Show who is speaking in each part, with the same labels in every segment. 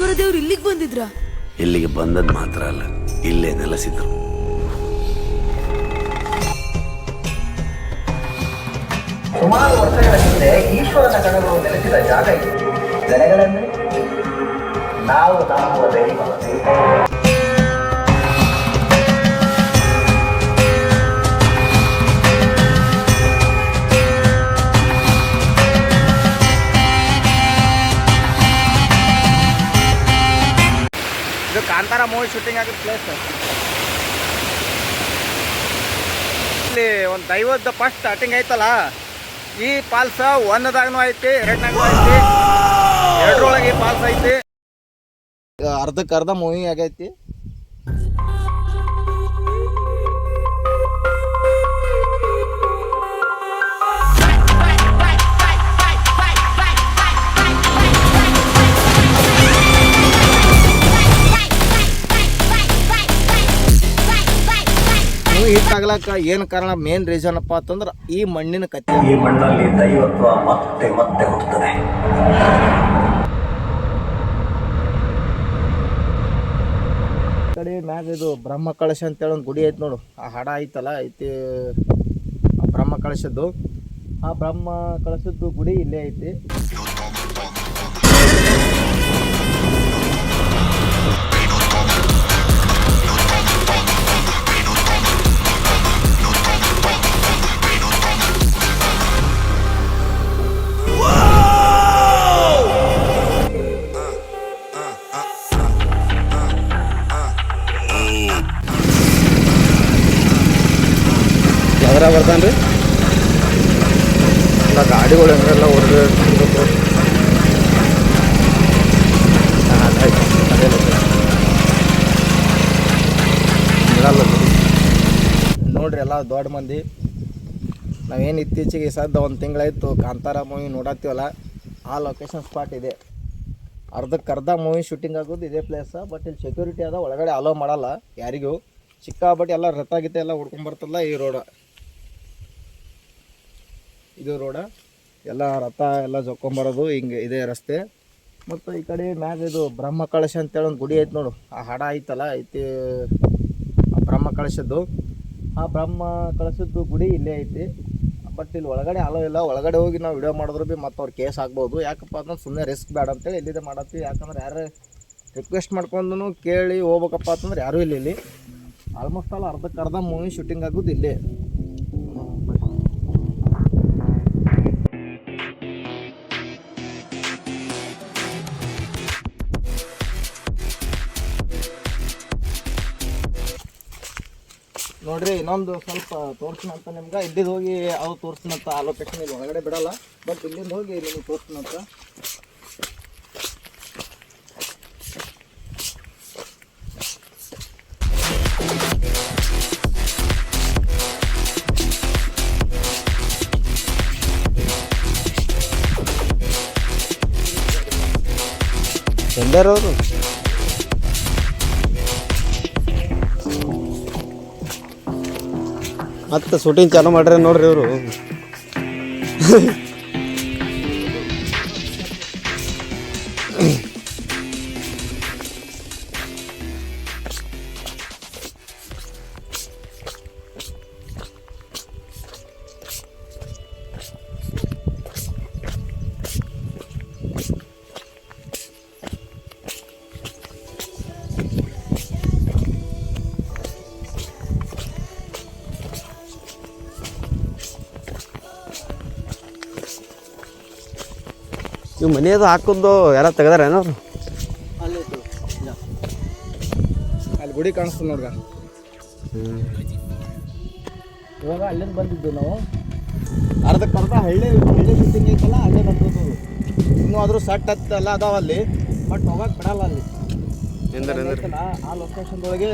Speaker 1: ದೇವ್ರು ಇಲ್ಲಿಗೆ ಬಂದಿದ್ರ?
Speaker 2: ಇಲ್ಲಿಗೆ ಬಂದದ್ ಮಾತ್ರ ಅಲ್ಲ ಇಲ್ಲೇ ನೆಲೆಸಿದ್ರು.
Speaker 3: ಸುಮಾರು ವರ್ಷಗಳ ಹಿಂದೆ ಈಶ್ವರನ ಗಣಗಳು ನೆಲೆಸಿದ ಜಾಗ ಇದು. ಗಣಗಳಂದ್ರೆ ನಾವು ನಂಬುವ ದೈವ
Speaker 4: ಮೂವಿ ಶೂಟಿಂಗ್ ಆಗಿದ್ದ ಪ್ಲೇಸ್ ಇಲ್ಲಿ ಒಂದು ದೈವದ ಫಸ್ಟ್ ಸ್ಟಾರ್ಟಿಂಗ್ ಐತಲ್ಲ ಈ ಪಾಲ್ಸ ಒಂದದಾಗೂ ಐತಿ ಎರಡನಾಗೂ ಐತಿ. ಎರಡರೊಳಗೆ ಈ ಪಾಲ್ಸ್ ಐತಿ. ಅರ್ಧಕ್ಕೆ ಅರ್ಧ ಮೂವಿ ಆಗೈತಿ. ಮೂವಿ ಹಿಟ್ ಏನ್ ಏನು ಕಾರಣ ಮೇನ್ ರೀಸನ್ ಅಪ್ಪ ಅಂತಂದ್ರ ಈ ಮಣ್ಣಿನ ಕತ್ತೆ
Speaker 3: ಈ ಮಣ್ಣಲ್ಲಿ ದೈವತ್ವ ಮತ್ತೆ ಮತ್ತೆ ಹುಟ್ಟುತ್ತದೆ.
Speaker 4: ಕಡೆ ಮ್ಯಾಗ ಇದು ಬ್ರಹ್ಮ ಕಳಶ ಅಂತೇಳಿ ಒಂದು ಗುಡಿ ಐತಿ ನೋಡು. ಆ ಹಡ ಐತಲ್ಲ ಐತಿ ಆ ಬ್ರಹ್ಮ ಕಳಶದ್ದು. ಆ ಬ್ರಹ್ಮ ಕಳಶದ್ದು ಗುಡಿ ಇಲ್ಲೇ ಐತಿ. ಯಾವ್ದ್ರ ರೀ. ಎಲ್ಲ ಗಾಡಿಗಳು ಹೆಂಗೆಲ್ಲ ಹೊರಗೆ ನೋಡ್ರಿ ಎಲ್ಲ ದೊಡ್ಡ ಮಂದಿ. ನಾವೇನು ಇತ್ತೀಚೆಗೆ ಸದ್ದು ಒಂದು ತಿಂಗಳಾಯಿತು ಕಾಂತಾರ ಮೂವಿ ನೋಡತ್ತೀವಲ್ಲ, ಆ ಲೊಕೇಶನ್ ಸ್ಪಾಟ್ ಇದೆ. ಅರ್ಧಕ್ಕೆ ಅರ್ಧ ಮೂವಿ ಶೂಟಿಂಗ್ ಆಗೋದು ಇದೇ ಪ್ಲೇಸ ಬಟ್ ಇಲ್ಲಿ ಸೆಕ್ಯೂರಿಟಿ ಅದ, ಒಳಗಡೆ ಅಲೋ ಮಾಡಲ್ಲ ಯಾರಿಗೂ. ಸಿಕ್ಕಾಪಟ್ಟೆ ಎಲ್ಲ ರಥ ಗೀತೆ ಎಲ್ಲ ಹುಡ್ಕೊಂಬರ್ತಲ್ಲ ಈ ರೋಡ ಇದು ರೋಡ. ಎಲ್ಲ ರಥ ಎಲ್ಲ ಜೊಕೊಂಬರೋದು ಹಿಂಗೆ ಇದೇ ರಸ್ತೆ. ಮತ್ತು ಈ ಕಡೆ ಮ್ಯಾಗ ಇದು ಬ್ರಹ್ಮ ಕಳಶ ಅಂತೇಳಿ ಒಂದು ಗುಡಿ ಐತೆ ನೋಡು. ಆ ಹಡ ಐತಲ್ಲ, ಐತಿ ಬ್ರಹ್ಮ ಕಳಶದ್ದು. ಆ ಬ್ರಹ್ಮ ಕಳಶದ್ದು ಗುಡಿ ಇಲ್ಲೇ ಐತಿ. ಬಟ್ ಇಲ್ಲಿ ಒಳಗಡೆ ಅಲೋ ಇಲ್ಲ, ಒಳಗಡೆ ಹೋಗಿ ನಾವು ವಿಡಿಯೋ ಮಾಡಿದ್ರು ಭೀ ಮತ್ತು ಅವ್ರು ಕೇಸ್ ಆಗ್ಬೋದು. ಯಾಕಪ್ಪ ಅಂದ್ರೆ ಸುಮ್ಮನೆ ರಿಸ್ಕ್ ಬೇಡ ಅಂತೇಳಿ ಇಲ್ಲಿದೆ ಮಾಡತ್ತೀವಿ. ಯಾಕಂದ್ರೆ ಯಾರೇ ರಿಕ್ವೆಸ್ಟ್ ಮಾಡ್ಕೊಂಡು ಕೇಳಿ ಹೋಗ್ಬೇಕಪ್ಪ ಅಂತಂದ್ರೆ ಯಾರೂ ಇಲ್ಲ ಇಲ್ಲಿ. ಆಲ್ಮೋಸ್ಟ್ ಆಲ್ ಅರ್ಧಕ್ಕೆ ಅರ್ಧ ಮೂವಿ ಶೂಟಿಂಗ್ ಆಗೋದು ಇಲ್ಲೇ. ನೋಡ್ರಿ, ಇನ್ನೊಂದು ಸ್ವಲ್ಪ ತೋರ್ಸಿನಂತ ನಿಮ್ಗೆ. ಇದ್ದಿದ್ದು ಹೋಗಿ ಅವು ತೋರ್ಸಿನಂತ ಆ ಲೊಕೇಶನ್ ಇಲ್ಲಿ ಒಳಗಡೆ ಬಿಡಲ್ಲ. ಬಟ್ ಇಲ್ಲಿಂದ ಹೋಗಿ ನಿಮಗೆ ತೋರ್ಸಿನಂತ ಎಲ್ಲರವರು
Speaker 5: ಮತ್ತೆ ಶೂಟಿಂಗ್ ಚಾಲು ಮಾಡ್ರಿ ನೋಡ್ರಿ ಇವರು. ಇವ್ ಮನೆಯದು ಹಾಕೊಂಡು ಯಾರ ತೆಗದಾರ ಏನೋ
Speaker 4: ಅಲ್ಲಿ ಗುಡಿ ಕಾಣಿಸ್ತು ನೋಡ್ಗ. ಇವಾಗ ಅಲ್ಲಿಂದ ಬಂದಿದ್ದು ನಾವು. ಅರ್ಧಕ್ಕೆ ಅರ್ಧ ಹಳ್ಳಿ ಹಳ್ಳಿ ಬಿಟ್ಟಿಂಗ್ ಐತಲ್ಲ ಅಲ್ಲೇ ಬಂದದ್ದು ಇನ್ನೂ ಆದರೂ ಸಟ್ ಹತ್ತಲ್ಲ ಅದಾವ ಅಲ್ಲಿ ಬಟ್ ಹೋಗಕ್ಕೆ ಬಿಡಲ್ಲ ಅಲ್ಲಿ. ಆ ಲೊಕೇಶನ್ದೊಳಗೆ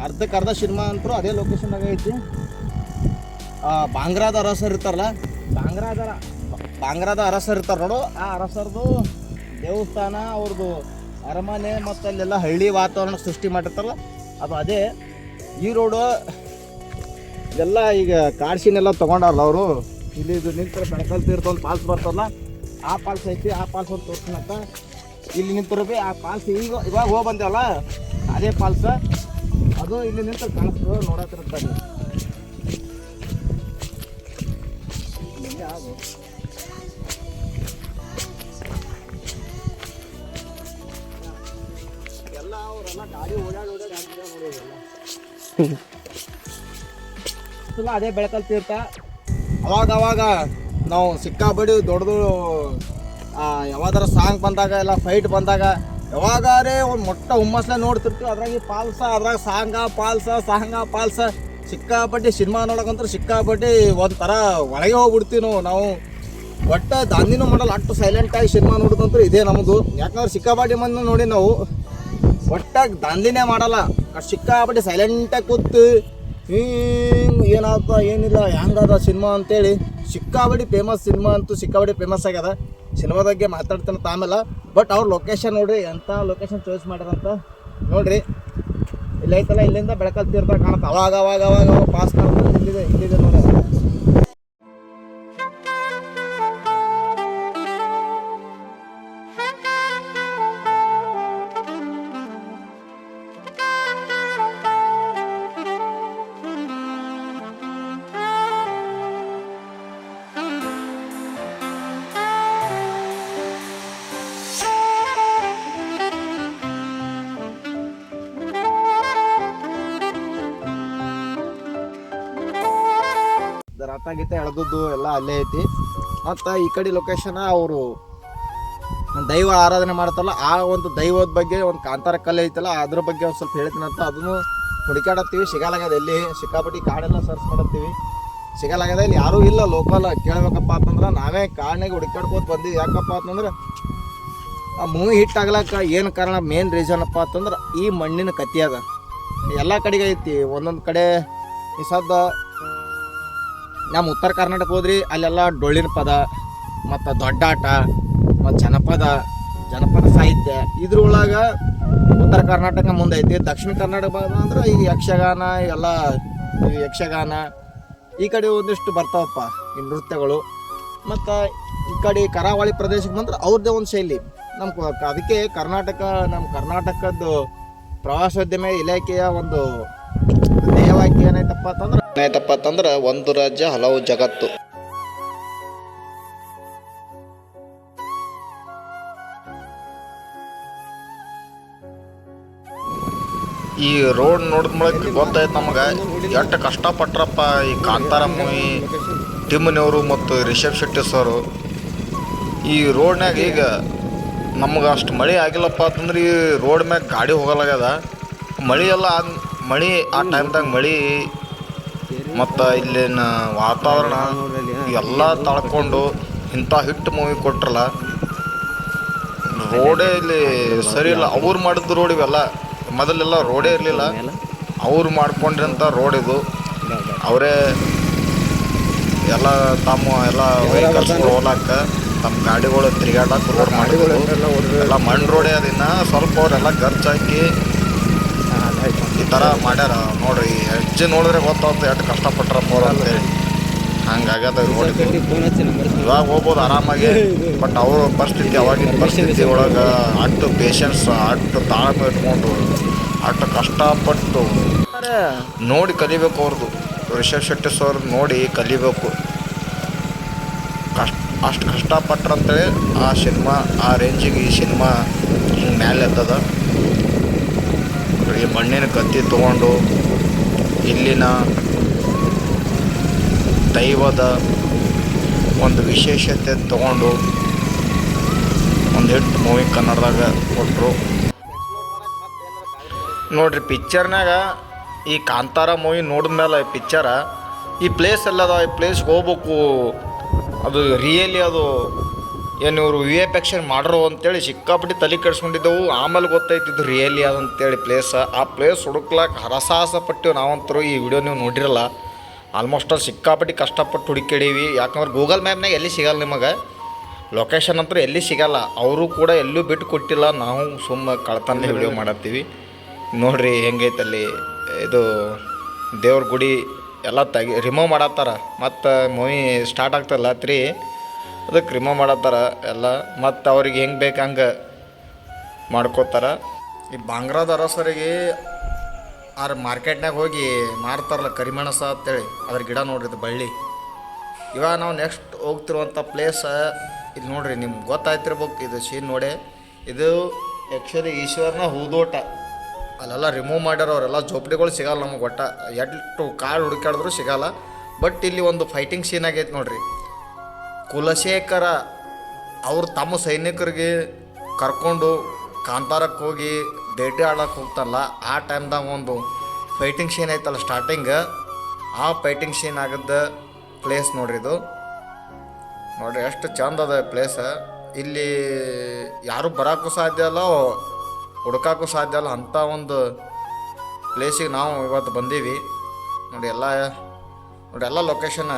Speaker 4: ಅರ್ಧಕ್ಕೆ ಅರ್ಧ ಸಿನಿಮಾ ಅಂತೂ ಅದೇ ಲೊಕೇಶನ್ದಾಗ ಐತಿ. ಆ, ಬಾಂಗ್ರಾದ ಅರಸರು ಇರ್ತಾರಲ್ಲ ಬಾಂಗ್ರಾದ ಬಾಂಗ್ರಾದ ಅರಸರ್ ಇರ್ತಾರೆ ನೋಡು. ಆ ಅರಸರದು ದೇವಸ್ಥಾನ ಅವ್ರದ್ದು ಅರಮನೆ ಮತ್ತು ಅಲ್ಲೆಲ್ಲ ಹಳ್ಳಿ ವಾತಾವರಣ ಸೃಷ್ಟಿ ಮಾಡಿರ್ತಾರಲ್ಲ, ಅದು ಅದೇ. ಈ ರೋಡು ಇದೆಲ್ಲ ಈಗ ಕಾಡ್ಸಿನೆಲ್ಲ ತೊಗೊಂಡಾರಲ್ಲ ಅವರು. ಇಲ್ಲಿ ಇದು ನಿಂತರ ಬೆಳಕಲ್ ತೀರ್ಥ ಒಂದು ಪಾಲ್ಸ್ ಬರ್ತಲ್ಲ ಆ ಪಾಲ್ಸ್ ಐತಿ, ಆ ಪಾಲ್ಸ್ ಒಂದು ತೋರ್ಸ್ಕೊಳಕ್ಕ ಇಲ್ಲಿ ನಿಂತರು ಭೀ ಆ ಪಾಲ್ಸ್ ಈಗ ಇವಾಗ ಹೋಗಿ ಬಂದೇವಲ್ಲ ಅದೇ ಪಾಲ್ಸ ಅದು ಇಲ್ಲಿ ನಿಂತರೆ ಕಾಣಿಸ್ತದೆ ನೋಡತ್ತಿರ್ತಾರೆ ಅದೇ ಬೆಳಕಲ್ ತೀರ್ಥ. ಅವಾಗ ಅವಾಗ ನಾವು ಸಿಕ್ಕಾಬಡಿ ದೊಡ್ಡದು ಯಾವಾದ್ರ ಸಾಂಗ್ ಬಂದಾಗ ಎಲ್ಲ ಫೈಟ್ ಬಂದಾಗ ಯಾವಾಗಾರೆ ಒಂದು ಮೊಟ್ಟ ಹುಮ್ಮಸ್ಲೆ ನೋಡ್ತಿರ್ತೀವಿ. ಅದ್ರಾಗ ಪಾಲ್ಸ, ಅದ್ರಾಗ ಸಾಂಗ, ಪಾಲ್ಸ ಸಾಂಗ, ಪಾಲ್ಸ. ಸಿಕ್ಕಾಪಟ್ಟಿ ಸಿನಿಮಾ ನೋಡಕಂತ್ರ ಸಿಕ್ಕಾಪಟ್ಟಿ ಒಂಥರ ಒಳಗೆ ಹೋಗ್ಬಿಡ್ತೀವಿ ನಾವು. ನಾವು ಒಟ್ಟ ದಾಂದಿನೂ ಮಾಡಲ್ಲ ಅಷ್ಟು ಸೈಲೆಂಟಾಗಿ ಸಿನಿಮಾ ನೋಡೋದಂತೂ ಇದೇ ನಮ್ಮದು ಯಾಕಂದ್ರೆ ಸಿಕ್ಕಾಪಟ್ಟಿ ಮಂದಿ ನೋಡಿ ನಾವು ಒಟ್ಟಾಗಿ ದಾಂದಿನೇ ಮಾಡಲ್ಲ. ಅಷ್ಟ್ ಸಿಕ್ಕಾಪಟ್ಟೆ ಸೈಲೆಂಟಾಗಿ ಕೂತು ಹಿಂಗೆ ಏನಾಗ ಏನಿಲ್ಲ, ಹೆಂಗದ ಸಿನಿಮಾ ಅಂತೇಳಿ. ಸಿಕ್ಕಾಬಡಿ ಫೇಮಸ್ ಸಿನಿಮಾ ಅಂತೂ ಸಿಕ್ಕಾಬಡಿ ಫೇಮಸ್ ಆಗ್ಯದ. ಸಿನಿಮಾ ಬಗ್ಗೆ ಮಾತಾಡ್ತಾನೆ ತಾಮೇಲೆ ಬಟ್ ಅವ್ರ ಲೊಕೇಶನ್ ನೋಡ್ರಿ ಎಂಥ ಲೊಕೇಶನ್ ಚಾಯ್ಸ್ ಮಾಡ್ಯಾರಂತ ನೋಡ್ರಿ. ಇಲ್ಲೈತಲ್ಲ ಇಲ್ಲಿಂದ ಬೆಳಕಲ್ ತೀರ್ಥ ಕಾಣುತ್ತೆ. ಅವಾಗ ಅವಾಗ ಅವಾಗ ಅವಾಗ ಪಾಸ್ ಕಾಣ್ತಾರೆ ಇಲ್ಲಿದೆ ಇಲ್ಲಿದೆ ನೋಡಿ ರಥ ಗೀತ ಎಳ್ದದ್ದು ಎಲ್ಲ ಅಲ್ಲೇ ಐತಿ. ಮತ್ತು ಈ ಕಡೆ ಲೊಕೇಶನ್ ಅವರು ದೈವ ಆರಾಧನೆ ಮಾಡ್ತಾರಲ್ಲ, ಆ ಒಂದು ದೈವದ ಬಗ್ಗೆ ಒಂದು ಕಾಂತಾರ ಕಲೆ ಐತಲ್ಲ, ಅದ್ರ ಬಗ್ಗೆ ಒಂದು ಸ್ವಲ್ಪ ಹೇಳ್ತೀನಿ ಅಂತ ಅದನ್ನು ಹುಡುಕಾಡತ್ತೀವಿ ಸಿಗಲಾಗ್ಯದ ಎಲ್ಲಿ? ಸಿಕ್ಕಾಪಟ್ಟಿ ಕಾಡೆಲ್ಲ ಸರ್ಚ್ ಮಾಡತ್ತೀವಿ. ಸಿಗಲಾಗ್ಯದ ಇಲ್ಲಿ ಯಾರೂ ಇಲ್ಲ ಲೋಕಲ್ ಕೇಳ್ಬೇಕಪ್ಪ ಅಂತಂದ್ರೆ ನಾವೇ ಕಾಡಿನಾಗ ಹುಡುಕಾಡ್ಕೋತ ಬಂದೀವಿ. ಯಾಕಪ್ಪ ಅಂತಂದ್ರೆ ಆ ಮೂವಿ ಹಿಟ್ ಆಗ್ಲಕ್ಕ ಏನು ಕಾರಣ ಮೇನ್ ರೀಸನ್ ಅಪ್ಪ ಅಂತಂದ್ರೆ ಈ ಮಣ್ಣಿನ ಕತಿ ಅದ. ಎಲ್ಲ ಕಡೆಗೆ ಐತಿ. ಒಂದೊಂದು ಕಡೆ ಈ ಸದ್ದ ನಮ್ಮ ಉತ್ತರ ಕರ್ನಾಟಕ ಹೋದ್ರಿ, ಅಲ್ಲೆಲ್ಲ ಡೊಳ್ಳಿನ ಪದ, ಮತ್ತು ದೊಡ್ಡಾಟ ಮತ್ತು ಜನಪದ ಜನಪದ ಸಾಹಿತ್ಯ. ಇದ್ರೊಳಗೆ ಉತ್ತರ ಕರ್ನಾಟಕ ಮುಂದೈತಿ, ದಕ್ಷಿಣ ಕರ್ನಾಟಕ ಅಂದ್ರೆ ಈ ಯಕ್ಷಗಾನ, ಎಲ್ಲ ಯಕ್ಷಗಾನ. ಈ ಕಡೆ ಒಂದಿಷ್ಟು ಬರ್ತಾವಪ್ಪ, ಈ ನೃತ್ಯಗಳು. ಮತ್ತು ಈ ಕಡೆ ಕರಾವಳಿ ಪ್ರದೇಶಕ್ಕೆ ಬಂದ್ರೆ ಅವ್ರದ್ದೇ ಒಂದು ಶೈಲಿ. ನಮ್ಮ ಅದಕ್ಕೆ ಕರ್ನಾಟಕ ನಮ್ಮ ಕರ್ನಾಟಕದ್ದು ಪ್ರವಾಸೋದ್ಯಮ ಇಲಾಖೆಯ ಒಂದು ಧ್ಯೇಯವಾಕ್ಯ ಏನಾಯ್ತಪ್ಪ ಅಂತಂದ್ರೆ ಏನಾಯ್ತಪ್ಪ ಅಂತಂದ್ರೆ ಒಂದು ರಾಜ್ಯ ಹಲವು ಜಗತ್ತು.
Speaker 1: ಈ ರೋಡ್ ನೋಡಿದ ಮೇಲೆ ಗೊತ್ತಾಯ್ತು ನಮಗೆ, ಎಷ್ಟು ಕಷ್ಟಪಟ್ರಪ್ಪ ಈ ಕಾಂತಾರ ಮೂವಿ ಟಿಮ್ನವರು ಮತ್ತು ರಿಷಬ್ ಶೆಟ್ಟಿ ಸರ್. ಈ ರೋಡ್ನಾಗ ಈಗ ನಮ್ಗೆ ಅಷ್ಟು ಮಳೆ ಆಗಿಲ್ಲಪ್ಪ ಅಂತಂದ್ರೆ ಈ ರೋಡ್ ಮ್ಯಾಗ ಗಾಡಿ ಹೋಗಲಾಗ್ಯದ. ಮಳೆ ಎಲ್ಲ ಮಳೆ ಆ ಟೈಮ್ದಾಗ ಮಳೆ ಮತ್ತು ಇಲ್ಲಿನ ವಾತಾವರಣ ಎಲ್ಲ ತಳ್ಕೊಂಡು ಇಂಥ ಹಿಟ್ ಮೂವಿ ಕೊಟ್ರಲ್ಲ ರೋಡೇ ಇಲ್ಲಿ ಸರಿ ಇಲ್ಲ. ಅವ್ರು ಮಾಡಿದ ರೋಡ್ ಇವೆಲ್ಲ. ಮೊದಲೆಲ್ಲ ರೋಡೇ ಇರಲಿಲ್ಲ. ಅವ್ರು ಮಾಡ್ಕೊಂಡಿರಂಥ ರೋಡ್ ಇದು. ಅವರೇ ಎಲ್ಲ ತಮ್ಮ ಎಲ್ಲ ವೆಹಿಕಲ್ಸ್ ಹೋಗ್ಲಾಕ ತಮ್ಮ ಗಾಡಿಗಳು ತಿರುಗಾಡಕ್ಕೆ ರೋಡ್ ಮಾಡಿದ್ರು. ಎಲ್ಲ ಮಣ್ಣು ರೋಡೇ ಅದನ್ನ ಸ್ವಲ್ಪ ಅವರೆಲ್ಲ ಖರ್ಚು ಹಾಕಿ ಈ ಥರ ಮಾಡ್ಯಾರ ನೋಡ್ರಿ ಹೆಜ್ಜೆ ನೋಡಿದ್ರೆ ಗೊತ್ತಾಗುತ್ತೆ ಎಷ್ಟು ಕಷ್ಟಪಟ್ಟರಪ್ಪ ಅವ್ರು ಅಂತೇಳಿ ಹಂಗಾಗ್ಯದ ನೋಡಿದ್ವಿ ಇವಾಗ ಹೋಗ್ಬೋದು ಆರಾಮಾಗಿ, ಬಟ್ ಅವ್ರ ಪರಿಸ್ಥಿತಿ ಅವಾಗಿನ ಪರಿಸ್ಥಿತಿ ಒಳಗೆ ಅಷ್ಟು ಪೇಷನ್ಸ್ ಅಷ್ಟು ತಾಳ್ಮೆ ಇಟ್ಕೊಂಡು ಅಷ್ಟು ಕಷ್ಟಪಟ್ಟು ನೋಡಿ ಕಲಿಬೇಕು ಅವ್ರದ್ದು ರಿಷಬ್ ಶೆಟ್ಟಿ ಸರ್ ನೋಡಿ ಕಲಿಬೇಕು. ಕಷ್ಟ, ಅಷ್ಟು ಕಷ್ಟಪಟ್ರಂತೇಳಿ ಆ ಸಿನಿಮಾ, ಆ ರೇಂಜಿಗೆ ಈ ಸಿನಿಮಾ ಹಿಂಗೆ ಮ್ಯಾಲೆ ಎತ್ತದ ಈ ಮಣ್ಣಿನ ಕತ್ತಿ ತಗೊಂಡು ಇಲ್ಲಿನ ದೈವದ ಒಂದು ವಿಶೇಷತೆ ತಗೊಂಡು ಒಂದು ಹಿಟ್ಟು ಮೂವಿ ಕನ್ನಡದಾಗ ಕೊಟ್ಟರು ನೋಡ್ರಿ ಪಿಕ್ಚರ್ನಾಗ ಈ ಕಾಂತಾರ ಮೂವಿ ನೋಡಿದ್ಮೇಲೆ ಈ ಪಿಕ್ಚರ ಈ ಪ್ಲೇಸ್ ಎಲ್ಲದ ಈ ಪ್ಲೇಸ್ಗೆ ಹೋಗ್ಬೇಕು. ಅದು ರಿಯಲಿ ಅದು ಏನು ಇವರು ವಿ ಎಫ್ ಎಕ್ಷನ್ ಮಾಡ್ರು ಅಂತೇಳಿ ಸಿಕ್ಕಾಪಟ್ಟಿ ತಲೆ ಕೆಡ್ಸ್ಕೊಂಡಿದ್ದೆವು. ಆಮೇಲೆ ಗೊತ್ತಾಯ್ತಿದ್ದು ರಿಯಲಿ ಅದಂತೇಳಿ ಪ್ಲೇಸ್ ಆ ಪ್ಲೇಸ್ ಹುಡುಕ್ಲಾಕ ಹರಸಾಹಸ ಪಟ್ಟು ನಾವಂತರೂ ಈ ವಿಡಿಯೋ ನೀವು ನೋಡಿರಲ್ಲ ಆಲ್ಮೋಸ್ಟ್ ಅಲ್ಲಿ ಸಿಕ್ಕಾಪಟ್ಟಿ ಕಷ್ಟಪಟ್ಟು ಹುಡುಕಿಡೀವಿ ಯಾಕಂದ್ರೆ ಗೂಗಲ್ ಮ್ಯಾಪ್ನಾಗ ಎಲ್ಲಿ ಸಿಗಲ್ಲ ನಿಮಗೆ? ಲೊಕೇಶನ್ ಅಂತೂ ಎಲ್ಲಿ ಸಿಗಲ್ಲ. ಅವರು ಕೂಡ ಎಲ್ಲೂ ಬಿಟ್ಟು ಕೊಟ್ಟಿಲ್ಲ. ನಾವು ಸುಮ್ಮ ಕಳ್ತನ ವಿಡಿಯೋ ಮಾಡತ್ತೀವಿ. ನೋಡ್ರಿ ಹೆಂಗೈತಲ್ಲಿ ಇದು ದೇವ್ರ ಗುಡಿ ಎಲ್ಲ ತೆಗಿ ರಿಮೂವ್ ಮಾಡತ್ತಾರ. ಮತ್ತು ಮೂವಿ ಸ್ಟಾರ್ಟ್ ಆಗ್ತಲ್ಲ ತ್ರೀ ಅದಕ್ಕೆ ರಿಮೂವ್ ಮಾಡತ್ತಾರ ಎಲ್ಲ. ಮತ್ತು ಅವ್ರಿಗೆ ಹೆಂಗೆ ಬೇಕು ಹಂಗೆ
Speaker 4: ಮಾಡ್ಕೋತಾರ. ಈ ಬಾಂಗ್ರಾದ ಅರಸರಿಗೆ ಆರ ಮಾರ್ಕೆಟ್ನಾಗ ಹೋಗಿ ಮಾರ್ತಾರಲ್ಲ ಕರಿಮೆಣಸ ಅಂತೇಳಿ, ಅದ್ರ ಗಿಡ ನೋಡ್ರಿ ಬಳ್ಳಿ. ಇವಾಗ ನಾವು ನೆಕ್ಸ್ಟ್ ಹೋಗ್ತಿರುವಂಥ ಪ್ಲೇಸ್ ಇದು ನೋಡ್ರಿ ನಿಮ್ಗೆ ಗೊತ್ತಾಯ್ತಿರ್ಬೇಕು ಇದು ಸೀನ್ ನೋಡಿ. ಇದು ಆ್ಯಕ್ಚುಲಿ ಈಶ್ವರನ ಹೂದೋಟ. ಅಲ್ಲೆಲ್ಲ ರಿಮೂವ್ ಮಾಡ್ಯಾರ ಅವರೆಲ್ಲ, ಜೋಪಡಿಗಳು ಸಿಗಲ್ಲ ನಮಗೆ ಒಟ್ಟ. ಎಷ್ಟು ಕಾಳು ಹುಡುಕಾಡಿದ್ರು ಸಿಗಲ್ಲ. ಬಟ್ ಇಲ್ಲಿ ಒಂದು ಫೈಟಿಂಗ್ ಸೀನ್ ಆಗೈತೆ ನೋಡ್ರಿ. ಕುಲಶೇಖರ ಅವರು ತಮ್ಮ ಸೈನಿಕರಿಗೆ ಕರ್ಕೊಂಡು ಕಾಂತಾರಕ್ಕೆ ಹೋಗಿ ಭೇಟಿ ಆಡೋಕ್ಕೆ ಹೋಗ್ತಾರಲ್ಲ, ಆ ಟೈಮ್ದಾಗ ಒಂದು ಫೈಟಿಂಗ್ ಸೀನ್ ಐತಲ್ಲ ಸ್ಟಾರ್ಟಿಂಗ್ ಆ ಫೈಟಿಂಗ್ ಸೀನ್ ಆಗಿದ್ದ ಪ್ಲೇಸ್ ನೋಡ್ರಿ ಇದು. ನೋಡ್ರಿ ಎಷ್ಟು ಚಂದ ಅದ ಪ್ಲೇಸ್ ಇಲ್ಲಿ ಯಾರು ಬರೋಕ್ಕೂ ಸಾಧ್ಯ ಅಲ್ಲ ಹುಡ್ಕಾಕ್ಕೂ ಸಾಧ್ಯ ಇಲ್ಲ ಅಂಥ ಒಂದು ಪ್ಲೇಸಿಗೆ ನಾವು ಇವತ್ತು ಬಂದೀವಿ. ನೋಡಿ, ಎಲ್ಲ ನೋಡಿ, ಎಲ್ಲ ಲೊಕೇಶನ್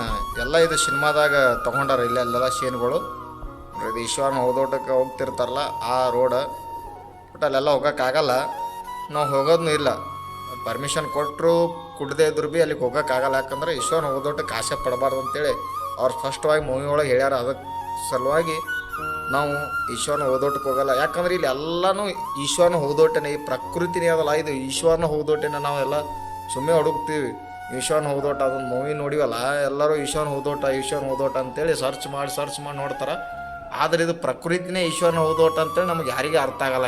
Speaker 4: ಎಲ್ಲ ಇದು ಸಿನಿಮಾದಾಗ ತೊಗೊಂಡಾರ ಇಲ್ಲ ಅಲ್ಲೆಲ್ಲ ಸೀನ್ಗಳು ನೋಡ್ರಿ, ಇದು ಈಶ್ವರನ ಹೋದೋಟಕ್ಕೆ ಹೋಗ್ತಿರ್ತಾರಲ್ಲ ಆ ರೋಡ್ ಬಟ್ ಅಲ್ಲೆಲ್ಲ ಹೋಗೋಕ್ಕಾಗಲ್ಲ ನಾವು ಹೋಗೋದೂ ಇಲ್ಲ. ಪರ್ಮಿಷನ್ ಕೊಟ್ಟರು ಕುಡ್ದೇ ಇದ್ರು ಭೀ ಅಲ್ಲಿಗೆ ಹೋಗೋಕ್ಕಾಗಲ್ಲ ಯಾಕಂದ್ರೆ ಈಶ್ವರನ ಹೋದೋಟಕ್ಕೆ ಆಸೆ ಪಡಬಾರ್ದು ಅಂತೇಳಿ ಅವ್ರು ಫಸ್ಟ್ವಾಗಿ ಮೂವಿ ಒಳಗೆ ಹೇಳ್ಯಾರ. ಅದಕ್ಕೆ ಸಲುವಾಗಿ ನಾವು ಈಶ್ವರನ ಹೋದೋಟಕ್ಕೆ ಹೋಗಲ್ಲ. ಯಾಕಂದ್ರೆ ಇಲ್ಲಿ ಎಲ್ಲನೂ ಈಶ್ವರನ ಹೋದೋಟನೆ ಈ ಪ್ರಕೃತಿನೇ ಅದಲ್ಲ. ಇದು ಈಶ್ವರನ ಹೋದೋಟನೆ ನಾವೆಲ್ಲ ಸುಮ್ಮನೆ ಹುಡುಕ್ತೀವಿ. ಈಶ್ವರನ ಹೋದೋಟ ಅದೊಂದು ಮೂವಿ ನೋಡಿವಲ್ಲ, ಎಲ್ಲರೂ ಈಶಾನ್ ಹೋದೋಟ ಈಶಾನ್ ಹೋದೋಟ ಅಂತೇಳಿ ಸರ್ಚ್ ಮಾಡಿ ಸರ್ಚ್ ಮಾಡಿ ನೋಡ್ತಾರೆ. ಆದ್ರೆ ಇದು ಪ್ರಕೃತಿನೇ ಈಶ್ವರನ ಹೋದೋಟ ಅಂತೇಳಿ ನಮ್ಗೆ ಯಾರಿಗೆ ಅರ್ಥ ಆಗಲ್ಲ